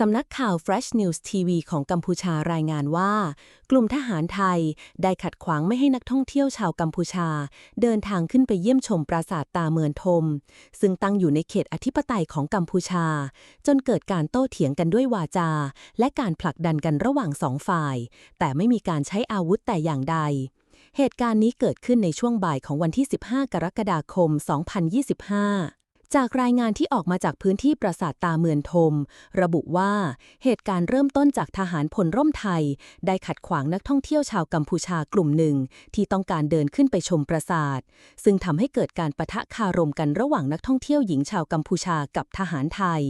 สำนักข่าว Fresh News TV ของกัมพูชารายงานว่า กลุ่มทหารไทยได้ขัดขวางไม่ให้นักท่องเที่ยวชาวกัมพูชา เดินทางขึ้นไปเยี่ยมชมปราสาทตาเมือนทม ซึ่งตั้งอยู่ในเขตอธิปไตยของกัมพูชา จนเกิดการโต้เถียงกันด้วยวาจา และการผลักดันกันระหว่างสองฝ่าย แต่ไม่มีการใช้อาวุธแต่อย่างใดเหตุการณ์นี้เกิดขึ้นในช่วงบ่ายของวันที่ 15 กรกฎาคม 2025 จากรายงานที่ออกมาจากพื้นที่ปราสาทตาเมือนทม ระบุว่าเหตุการณ์เริ่มต้นจากทหารพลร่มไทย ได้ขัดขวางนักท่องเที่ยวชาวกัมพูชากลุ่มหนึ่ง ที่ต้องการเดินขึ้นไปชมปราสาท ซึ่งทำให้เกิดการปะทะคารมกันระหว่างนักท่องเที่ยวหญิงชาวกัมพูชากับทหารไทย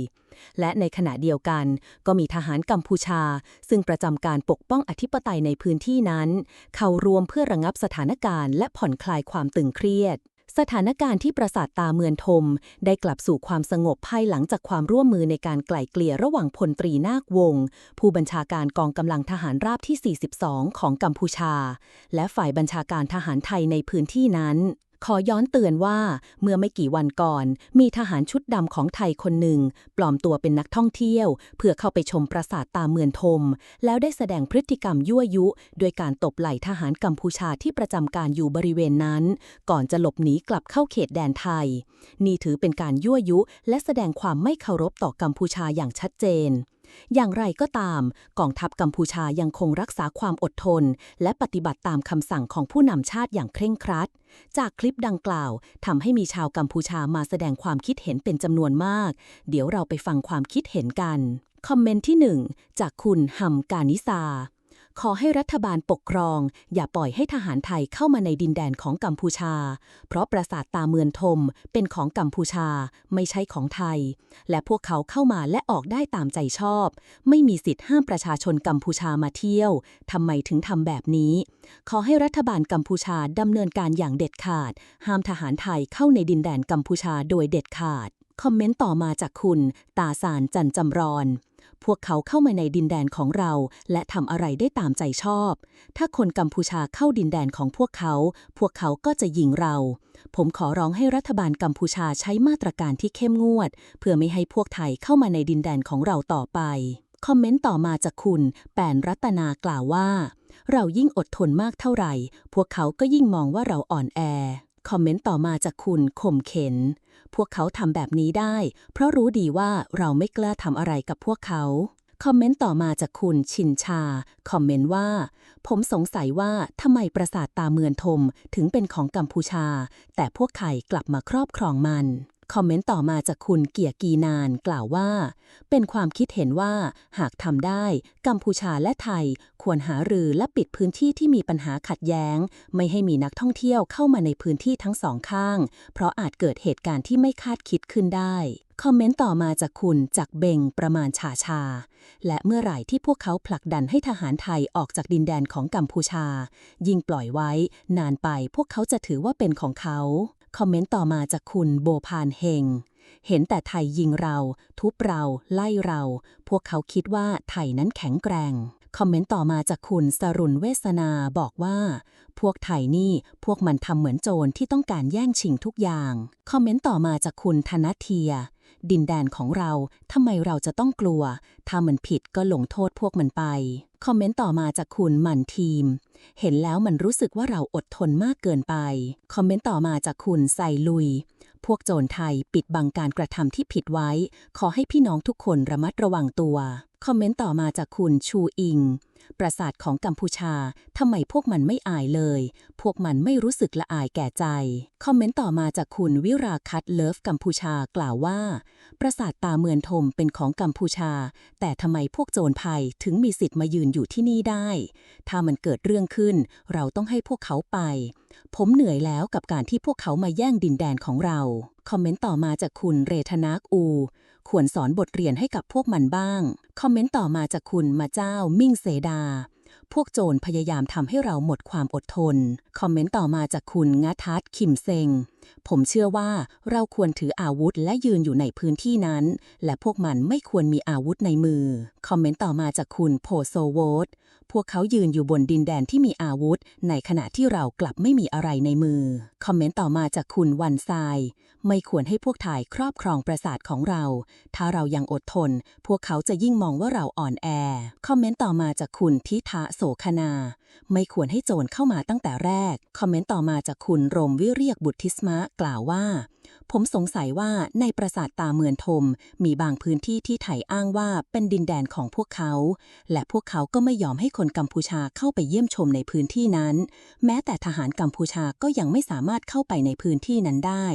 และในขณะเดียวกัน ก็มีทหารกัมพูชา ซึ่งประจำการปกป้องอธิปไตยในพื้นที่นั้น เข้ารวมเพื่อระงับสถานการณ์และผ่อนคลายความตึงเครียด สถานการณ์ที่ปราสาทตาเมือนทม ได้กลับสู่ความสงบภายหลังจากความร่วมมือในการไกล่เกลี่ยระหว่างพลตรีนาควงศ์ผู้บัญชาการกองกำลังทหารราบที่ 42 ของกัมพูชา และฝ่ายบัญชาการทหารไทยในพื้นที่นั้น ขอย้อนเตือนว่า เมื่อไม่กี่วันก่อน มีทหารชุดดำของไทยคนหนึ่ง ปลอมตัวเป็นนักท่องเที่ยว เพื่อเข้าไปชมปราสาทตาเมือนทม แล้วได้แสดงพฤติกรรมยั่วยุโดยการตบไหล่ทหารกัมพูชาที่ประจำการอยู่บริเวณนั้น ก่อนจะหลบหนีกลับเข้าเขตแดนไทย นี่ถือเป็นการยั่วยุ และแสดงความไม่เคารพต่อกัมพูชาอย่างชัดเจน อย่างไรก็ตาม กองทัพกัมพูชายังคงรักษาความอดทน และปฏิบัติตามคำสั่งของผู้นำชาติอย่างเคร่งครัด จากคลิปดังกล่าวทำให้มีชาวกัมพูชามาแสดงความคิดเห็นเป็นจำนวนมาก เดี๋ยวเราไปฟังความคิดเห็นกัน คอมเมนต์ที่ 1 จากคุณฮัมกานิซา ขอให้รัฐบาลปกครอง อย่าปล่อยให้ทหารไทยเข้ามาในดินแดนของกัมพูชา เพราะปราสาทตาเมือนทมเป็นของกัมพูชา ไม่ใช่ของไทย และพวกเขาเข้ามาและออกได้ตามใจชอบ ไม่มีสิทธิ์ห้ามประชาชนกัมพูชามาเที่ยวทำไมถึงทำแบบนี้ ขอให้รัฐบาลกัมพูชาดำเนินการอย่างเด็ดขาด ห้ามทหารไทยเข้าในดินแดนกัมพูชาโดยเด็ดขาด คอมเมนต์ต่อมาจากคุณ ตาสารจันจำรอน พวกเขาเข้ามาในดินแดนของเรา และทำอะไรได้ตามใจชอบ ถ้าคนกัมพูชาเข้าดินแดนของพวกเขา พวกเขาก็จะยิงเรา ผมขอร้องให้รัฐบาลกัมพูชาใช้มาตรการที่เข้มงวด เพื่อไม่ให้พวกไทยเข้ามาในดินแดนของเราต่อไป คอมเมนต์ต่อมาจากคุณ แปนรัตนากล่าวว่า เรายิ่งอดทนมากเท่าไหร่ พวกเขาก็ยิ่งมองว่าเราอ่อนแอ คอมเมนต์ต่อมาจากคุณข่มเข็น พวกเขาทำแบบนี้ได้ เพราะรู้ดีว่าเราไม่กล้าทำอะไรกับพวกเขา คอมเมนต์ต่อมาจากคุณชินชา คอมเมนต์ว่า ผมสงสัยว่าทำไมปราสาทตาเมือนทมถึงเป็นของกัมพูชา แต่พวกไทยกลับมาครอบครองมัน คอมเมนต์ต่อมาจากคุณเกียร์กีนานกล่าวว่า เป็นความคิดเห็นว่าหากทำได้ กัมพูชาและไทย ควรหารือและปิดพื้นที่ที่มีปัญหาขัดแย้ง ไม่ให้มีนักท่องเที่ยวเข้ามาในพื้นที่ทั้งสองข้าง เพราะอาจเกิดเหตุการณ์ที่ไม่คาดคิดขึ้นได้คอมเมนต์ต่อมาจากคุณจากเบงประมาณชาชา และเมื่อไหร่ที่พวกเขาผลักดันให้ทหารไทยออกจากดินแดนของกัมพูชา ยิ่งปล่อยไว้ นานไปพวกเขาจะถือว่าเป็นของเขา คอมเมนต์ต่อมาจากคุณโบพานเฮง เห็นแต่ไทยยิงเรา ทุบเรา ไล่เรา พวกเขาคิดว่าไทยนั้นแข็งแกร่ง คอมเมนต์ต่อมาจากคุณสรุณเวสนาบอกว่า พวกไทยนี่พวกมันทำเหมือนโจรที่ต้องการแย่งชิงทุกอย่าง คอมเมนต์ต่อมาจากคุณธนเทีย ดินแดนของเราทำไมเราจะต้องกลัว ถ้ามันผิดก็ลงโทษพวกมันไป คอมเมนต์ต่อมาจากคุณหมันทีม เห็นแล้วมันรู้สึกว่าเราอดทนมากเกินไป คอมเมนต์ต่อมาจากคุณไซลุย พวกโจรไทยปิดบังการกระทำที่ผิดไว้ ขอให้พี่น้องทุกคนระมัดระวังตัว คอมเมนต์ต่อมาจากคุณชูอิง ปราสาทของกัมพูชาทำไมพวกมันไม่อายเลย พวกมันไม่รู้สึกละอายแก่ใจ คอมเมนต์ต่อมาจากคุณวิราคัตเลิฟกัมพูชากล่าวว่า ปราสาทตาเมือนทมเป็นของกัมพูชา แต่ทำไมพวกโจรภัยถึงมีสิทธิ์มายืนอยู่ที่นี่ได้ ถ้ามันเกิดเรื่องขึ้น เราต้องให้พวกเขาไป ผมเหนื่อยแล้วกับการที่พวกเขามาแย่งดินแดนของเรา คอมเมนต์ต่อมาจากคุณเรธนักอู ควรสอนบทเรียนให้กับพวกมันบ้าง คอมเมนต์ต่อมาจากคุณมาเจ้ามิ่งเสดา พวกโจรพยายามทำให้เราหมดความอดทน คอมเมนต์ต่อมาจากคุณงาทัศคิมเซง ผมเชื่อว่าเราควรถืออาวุธและยืนอยู่ในพื้นที่นั้น และพวกมันไม่ควรมีอาวุธในมือ คอมเมนต์ต่อมาจากคุณโพโซโวต พวกเขายืนอยู่บนดินแดนที่มีอาวุธ ในขณะที่เรากลับไม่มีอะไรในมือ คอมเมนต์ต่อมาจากคุณวันทราย ไม่ควรให้พวกถ่ายครอบครองปราสาทของเรา ถ้าเรายังอดทน พวกเขาจะยิ่งมองว่าเราอ่อนแอ คอมเมนต์ต่อมาจากคุณทิทะโสคนา ไม่ควรให้โจรเข้ามาตั้งแต่แรก คอมเมนต์ต่อมาจากคุณรมวิเรียกบุตรทิสมะกล่าวว่า ผมสงสัยว่าในปราสาทตาเมือนทม มีบางพื้นที่ที่ไถอ้างว่าเป็นดินแดนของพวกเขา และพวกเขาก็ไม่ยอมให้คนกัมพูชาเข้าไปเยี่ยมชมในพื้นที่นั้น แม้แต่ทหารกัมพูชาก็ยังไม่สามารถเข้าไปในพื้นที่นั้นได้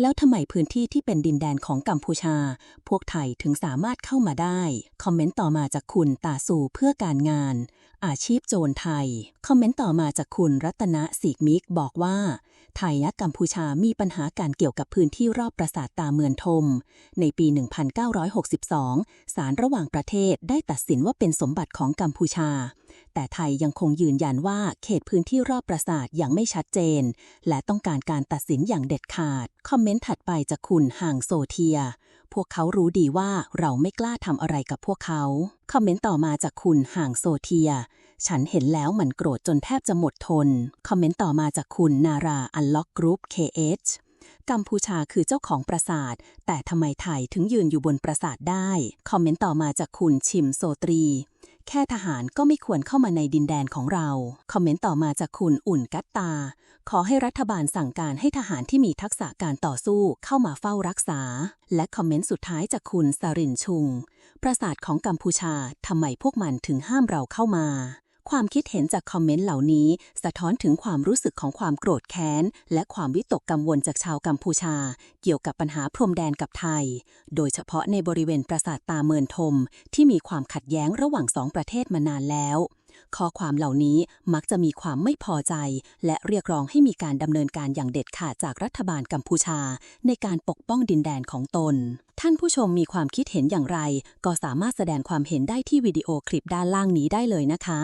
แล้วทำไมพื้นที่ที่เป็นดินแดนของกัมพูชา พวกไทยถึงสามารถเข้ามาได้ คอมเมนต์ต่อมาจากคุณตาสู่เพื่อการงาน อาชีพโจรไทย คอมเมนต์ต่อมาจากคุณรัตนะสีกมิกบอกว่า ไทยและกัมพูชามีปัญหาการเกี่ยวกับพื้นที่รอบปราสาทตาเมือนทม ในปี 1962 ศาลระหว่างประเทศได้ตัดสินว่าเป็นสมบัติของกัมพูชา แต่ไทยยังคงยืนยันว่าเขตพื้นที่รอบปราสาทยังไม่ชัดเจน และต้องการการตัดสินอย่างเด็ดขาด คอมเมนต์ถัดไปจากคุณห่างโซเทีย พวกเขารู้ดีว่าเราไม่กล้าทำอะไรกับพวกเขา คอมเมนต์ต่อมาจากคุณห่างโซเทีย ฉันเห็นแล้วมันโกรธจนแทบจะหมดทน คอมเมนต์ต่อมาจากคุณนาราอันล็อกกรุ๊ป KH กัมพูชาคือเจ้าของปราสาท แต่ทำไมไทยถึงยืนอยู่บนปราสาทได้ คอมเมนต์ต่อมาจากคุณชิมโซตรี แค่ทหารก็ไม่ควรเข้ามาในดินแดนของเรา คอมเมนต์ต่อมาจากคุณอุ่นกัตตา ขอให้รัฐบาลสั่งการให้ทหารที่มีทักษะการต่อสู้เข้ามาเฝ้ารักษา และคอมเมนต์สุดท้ายจากคุณสรินชุง ปราสาทของกัมพูชาทำไมพวกมันถึงห้ามเราเข้ามา ความคิดเห็นจากคอมเมนต์เหล่านี้ สะท้อนถึงความรู้สึกของความโกรธแค้น และความวิตกกังวลจากชาวกัมพูชา เกี่ยวกับปัญหาพรมแดนกับไทย โดยเฉพาะในบริเวณปราสาทตาเมินทม ที่มีความขัดแย้งระหว่างสองประเทศมานานแล้วข้อความเหล่านี้มักจะมีความไม่พอใจ และเรียกร้องให้มีการดำเนินการอย่างเด็ดขาดจากรัฐบาลกัมพูชา ในการปกป้องดินแดนของตน ท่านผู้ชมมีความคิดเห็นอย่างไร ก็สามารถแสดงความเห็นได้ที่วิดีโอคลิปด้านล่างนี้ได้เลยนะคะ